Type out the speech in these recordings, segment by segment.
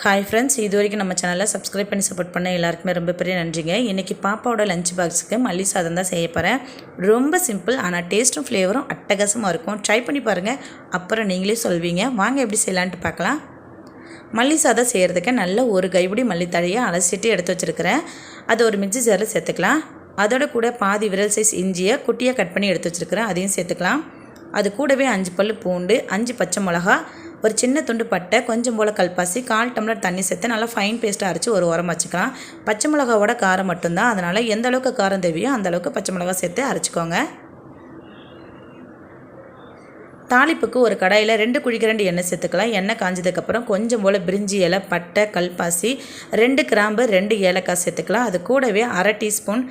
Hi friends இது வரைக்கும் நம்ம சேனலில் சப்ஸ்கிரைப் பண்ணி சப்போர்ட் பண்ண எல்லாருக்குமே ரொம்ப பெரிய நன்றிங்க. இன்றைக்கி பாப்பாவோட லஞ்ச் பாக்ஸுக்கு மல்லி சாதம் தான் செய்ய போகிறேன் ரொம்ப சிம்பிள் ஆனால் டேஸ்ட்டும் ஃப்ளேவரும் அட்டகாசமாக இருக்கும். ட்ரை பண்ணி பாருங்கள் அப்புறம் நீங்களே சொல்வீங்க. வாங்க எப்படி செய்யலான்ட்டு பார்க்கலாம். மல்லி சாதம் செய்கிறதுக்கு நல்ல ஒரு கைப்பிடி மல்லித்தழையை அலசிட்டு எடுத்து வச்சுருக்கிறேன். அது ஒரு மிக்சி ஜாரில் சேர்த்துக்கலாம். அதோட கூட பாதி விரல் சைஸ் இஞ்சியை குட்டியாக கட் பண்ணி எடுத்து வச்சுருக்கிறேன். அதையும் சேர்த்துக்கலாம். அது கூடவே அஞ்சு பல் பூண்டு அஞ்சு பச்சை மிளகா ஒரு சின்ன துண்டு பட்டை கொஞ்சம் போல் கல்பாசி கால் டம்ளர் தண்ணி சேர்த்து நல்லா ஃபைன் பேஸ்ட்டாக அரைச்சி ஒரு உரம் வச்சுக்கலாம். பச்சை மிளகாவோட காரம் மட்டும்தான். அதனால் எந்த அளவுக்கு காரம் தேவையோ அந்த அளவுக்கு பச்சை மிளகா சேர்த்து அரைச்சிக்கோங்க. தாளிப்புக்கு ஒரு கடாயில் ரெண்டு குழிக்கரண்டி எண்ணெய் சேர்த்துக்கலாம். எண்ணெய் காஞ்சதுக்கப்புறம் கொஞ்சம் போல் பிரிஞ்சி இலை பட்டை கல்பாசி ரெண்டு கிராம்பு ரெண்டு ஏலக்காய் சேர்த்துக்கலாம். அது கூடவே அரை டீஸ்பூன்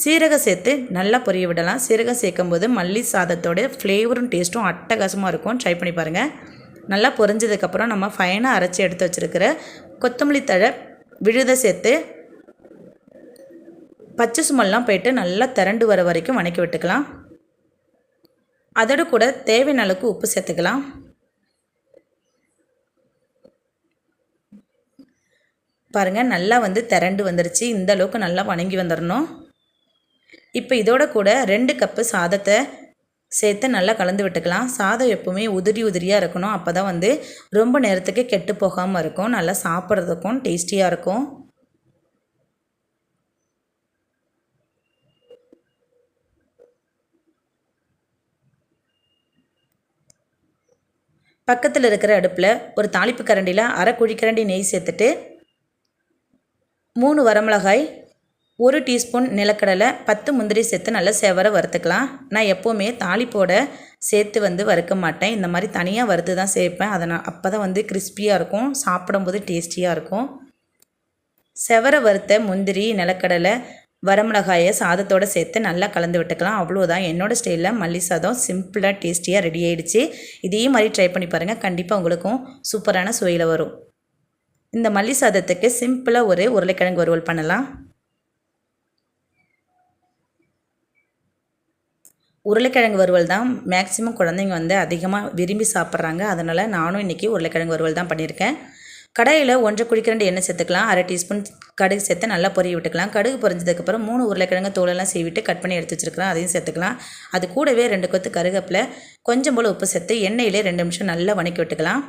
சீரகம் சேர்த்து நல்லா பொரிய விடலாம். சீரகம் சேர்க்கும்போது மல்லி சாதத்தோட ஃப்ளேவரும் டேஸ்ட்டும் அட்டகாசமாக இருக்கும். ட்ரை பண்ணி பாருங்கள் நல்லா பொரிஞ்சதுக்கப்புறம் நம்ம ஃபைனாக அரைச்சி எடுத்து வச்சுருக்கிற கொத்தமல்லி தழை விழுத சேர்த்து பச்சை சுமெல்லாம் போயிட்டு நல்லா திரண்டு வர வரைக்கும் வணக்கி விட்டுக்கலாம். அதோடு கூட தேவையான அளவுக்கு உப்பு சேர்த்துக்கலாம். பாருங்கள் நல்லா வந்து திரண்டு வந்துருச்சு. இந்த அளவுக்கு நல்லா வணங்கி வந்துடணும் இப்போ இதோட கூட ரெண்டு கப்பு சாதத்தை சேர்த்து நல்லா கலந்து விட்டுக்கலாம். சாதம் எப்போவுமே உதிரி உதிரியாக இருக்கணும். அப்போ தான் வந்து ரொம்ப நேரத்துக்கு கெட்டு போகாமல் இருக்கும். நல்லா சாப்பிட்றதுக்கும் டேஸ்டியாக இருக்கும். பக்கத்தில் இருக்கிற அடுப்பில் ஒரு தாளிப்பு கரண்டியில் அரை குழிக்கரண்டி நெய் சேர்த்துட்டு மூணு வரமிளகாய் ஒரு டீஸ்பூன் நிலக்கடலை பத்து முந்திரி சேர்த்து நல்லா செவர வறுத்துக்கலாம். நான் எப்போவுமே தாளிப்போட சேர்த்து வந்து வறுக்க மாட்டேன். இந்த மாதிரி தனியாக வறுத்து தான் சேர்ப்பேன். அதை நான் அப்போ தான் வந்து கிறிஸ்பியாக இருக்கும். சாப்பிடும்போது டேஸ்டியாக இருக்கும். செவர வறுத்த முந்திரி நிலக்கடலை வரமிளகாயை சாதத்தோடு சேர்த்து நல்லா கலந்து விட்டுக்கலாம். அவ்வளோதான் என்னோடய ஸ்டைலில் மல்லி சாதம் சிம்பிளாக டேஸ்டியாக ரெடி ஆகிடுச்சு இதே மாதிரி ட்ரை பண்ணி பாருங்கள் கண்டிப்பாக உங்களுக்கும் சூப்பரான சுவையில் வரும். இந்த மல்லி சாதத்துக்கு சிம்பிளாக ஒரு உருளைக்கிழங்கு வறுவல் பண்ணலாம். உருளைக்கிழங்கு வறுவல் தான் மேக்ஸிமம் குழந்தைங்க வந்து அதிகமாக விரும்பி சாப்பிட்றாங்க. அதனால் நானும் இன்றைக்கி உருளைக்கிழங்கு வறுவல் தான் பண்ணியிருக்கேன். கடையில் ஒன்றை குடிக்கிறண்டு எண்ணெய் சேர்த்துக்கலாம். அரை டீஸ்பூன் கடுகு சேர்த்து நல்லா பொரிய விட்டுக்கலாம். கடுகு பொரிஞ்சதுக்கப்புறம் மூணு உருளைக்கிழங்கு தோலெல்லாம் சீவிட்டு கட் பண்ணி எடுத்து வச்சுருக்கலாம். அதையும் சேர்த்துக்கலாம். அது கூடவே ரெண்டு கொத்து கருகப்பில் கொஞ்சம் போல் உப்பு சேர்த்து எண்ணெயிலே ரெண்டு நிமிஷம் நல்லா வணக்கி விட்டுக்கலாம்.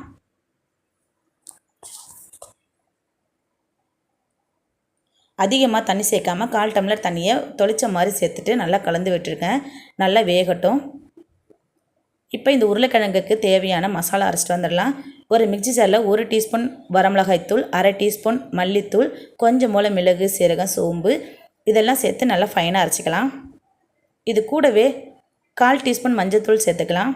அதிகமாக தண்ணி சேர்க்காமல் கால் டம்ளர் தண்ணியை தொளிச்ச மாதிரி சேர்த்துட்டு நல்லா கலந்து விட்டுருக்கேன். நல்லா வேகட்டும். இப்போ இந்த உருளைக்கிழங்குக்கு தேவையான மசாலா அரைச்சிட்டு வந்துடலாம். ஒரு மிக்சி ஜாரில் ஒரு டீஸ்பூன் வரமிளகாய்த்தூள் அரை டீஸ்பூன் மல்லித்தூள் கொஞ்சம் மூளை மிளகு சீரகம் சோம்பு இதெல்லாம் சேர்த்து நல்லா ஃபைனாக அரைச்சிக்கலாம். இது கூடவே கால் டீஸ்பூன் மஞ்சள்தூள் சேர்த்துக்கலாம்.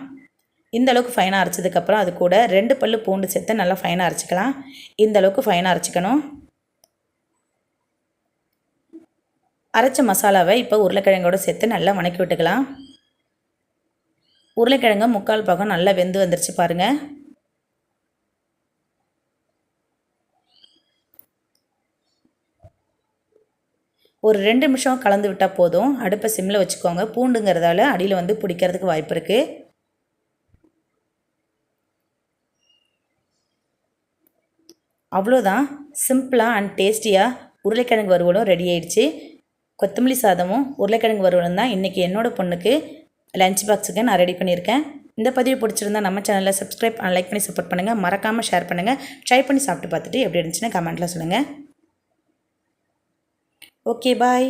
இந்த அளவுக்கு ஃபைனாக அரைச்சதுக்கப்புறம் அது கூட ரெண்டு பல் பூண்டு சேர்த்து நல்லா ஃபைனாக அரைச்சிக்கலாம். இந்த அளவுக்கு ஃபைனாக அரைச்சிக்கணும். அரைச்ச மசாலாவை இப்போ உருளைக்கிழங்கோடு சேர்த்து நல்லா வணக்கி விட்டுக்கலாம். உருளைக்கிழங்கு முக்கால் பாகம் நல்லா வெந்து வந்துருச்சு பாருங்கள் ஒரு ரெண்டு நிமிஷம் கலந்து விட்டால் போதும். அடுப்பை சிம்மில் வச்சுக்கோங்க. பூண்டுங்கிறதால அடியில் வந்து பிடிக்கிறதுக்கு வாய்ப்பு இருக்குது அவ்வளோதான். சிம்பிளாக அண்ட் டேஸ்டியாக உருளைக்கிழங்கு வறுவலும் ரெடி ஆயிடுச்சு. கொத்தமல்லி சாதமும் உருளைக்கிழங்கு வறுவலும் தான் இன்றைக்கி என்னோடய பொண்ணுக்கு லஞ்ச் பாக்ஸுக்கு நான் ரெடி பண்ணியிருக்கேன். இந்த பதிவு பிடிச்சிருந்தா நம்ம சேனலில் சப்ஸ்கிரைப் லைக் பண்ணி சப்போர்ட் பண்ணுங்கள் மறக்காமல் ஷேர் பண்ணுங்கள் ட்ரை பண்ணி சாப்பிட்டு பார்த்துட்டு எப்படி இருந்துச்சுன்னு கமெண்ட்டில் சொல்லுங்கள் ஓகே பாய்